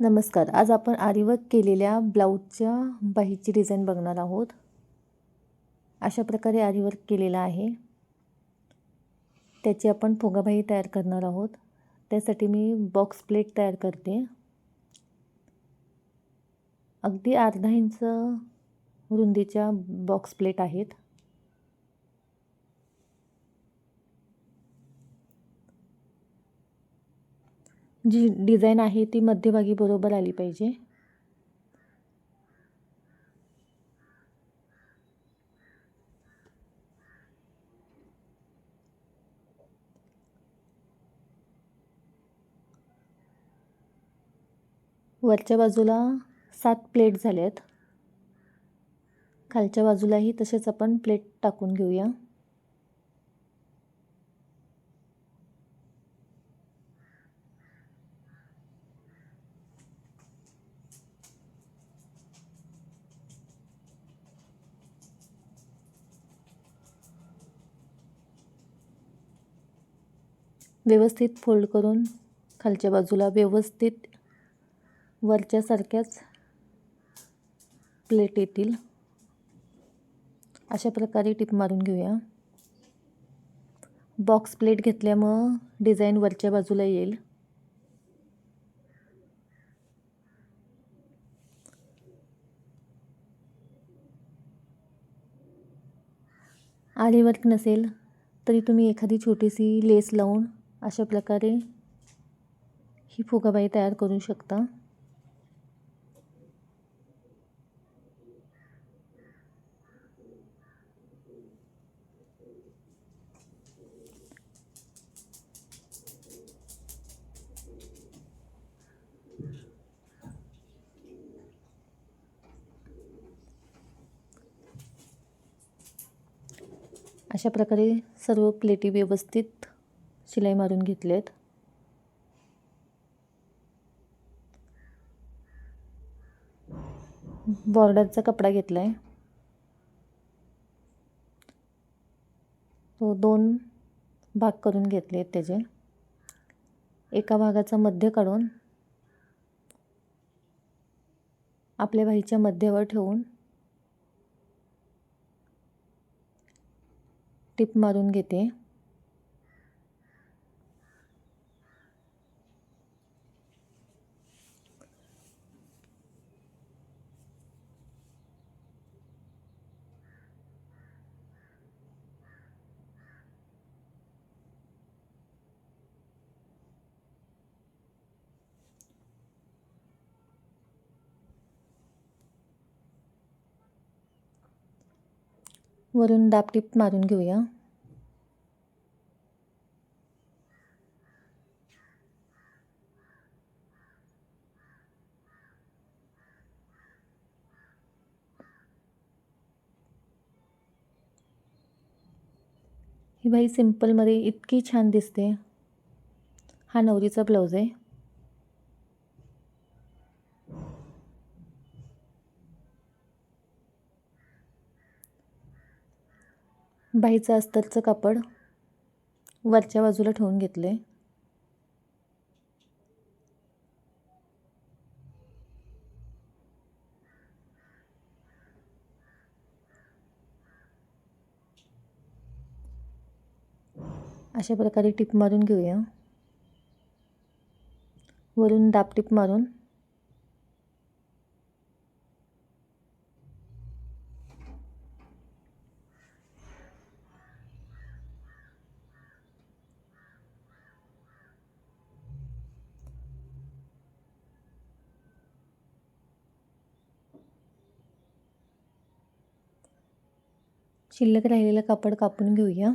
नमस्कार. आज आपण आरीवर्क केलेल्या ब्लाऊजच्या बाहीची डिझाईन बघणार आहोत. अशा प्रकारे आरीवर्क केलेला आहे. त्याची आपण फुगाबाई तयार करणार आहोत. त्यासाठी मी बॉक्स प्लेट तयार करते. अगदी अर्धा इंच रुंदीच्या बॉक्स प्लेट आहेत. जी डिझाईन आहे ती मध्यभागी बरोबर आली पाहिजे. वरच्या बाजूला सात प्लेट झाल्यात खालच्या बाजूलाही तसेच आपण प्लेट टाकून घेऊया. व्यवस्थित फोल्ड करून खालच्या बाजूला व्यवस्थित वरच्यासारख्याच प्लेट येतील. अशा प्रकारे टिप मारून घेऊया. बॉक्स प्लेट घेतल्यामुळं डिझाईन वरच्या बाजूला येईल. आरी वर्क नसेल तरी तुम्ही एखादी छोटीशी लेस लावून अशा प्रकारे ही फुगाबाई तयार करू शकता. अशा प्रकारे सर्व प्लेटी व्यवस्थित शिलाई मारून घेतलेत. बॉर्डरचा कपडा घेतला आहे तो दोन भाग करून घेतले आहेत त्याचे. एका भागाचा मध्य काढून आपल्या बाईच्या मध्यावर ठेवून टिप मारून घेते. वरून दाबटीप मारून घेऊया. ही बाई सिम्पलमध्ये इतकी छान दिसते. हा नवरीचा ब्लाऊज आहे. बाईचं अस्तरचं कापड वरच्या बाजूला ठेवून घेतलं. आहे अशा प्रकारे टिप मारून घेऊया. वरून दाब टिप मारून शिल्लक राहिलेलं कापड कापून घेऊया.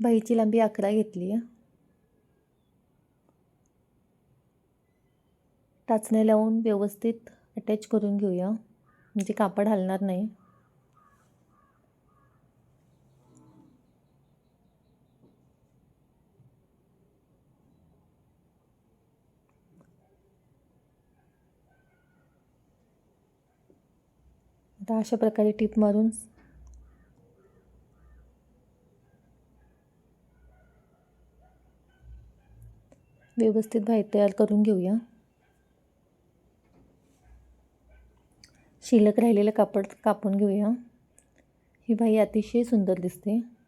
बाईची लांबी अकरा घेतली आहे टाचणे लावून व्यवस्थित अटॅच करून घेऊया. म्हणजे कापड हलणार नाही. आता अशा प्रकारे टिप मारून व्यवस्थित बाहेर तयार करून घेऊया. शिल्लक राहिलेलं कापड कापून घेऊया. ही बाई अतिशय सुंदर दिसते.